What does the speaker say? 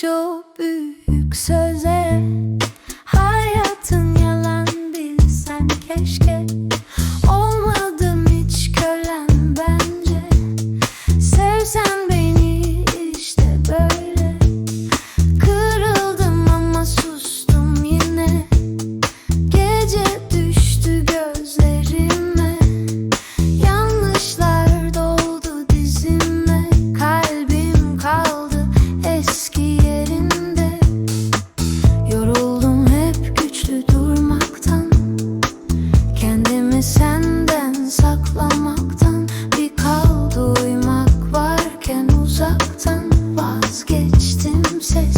çok büyük söze princess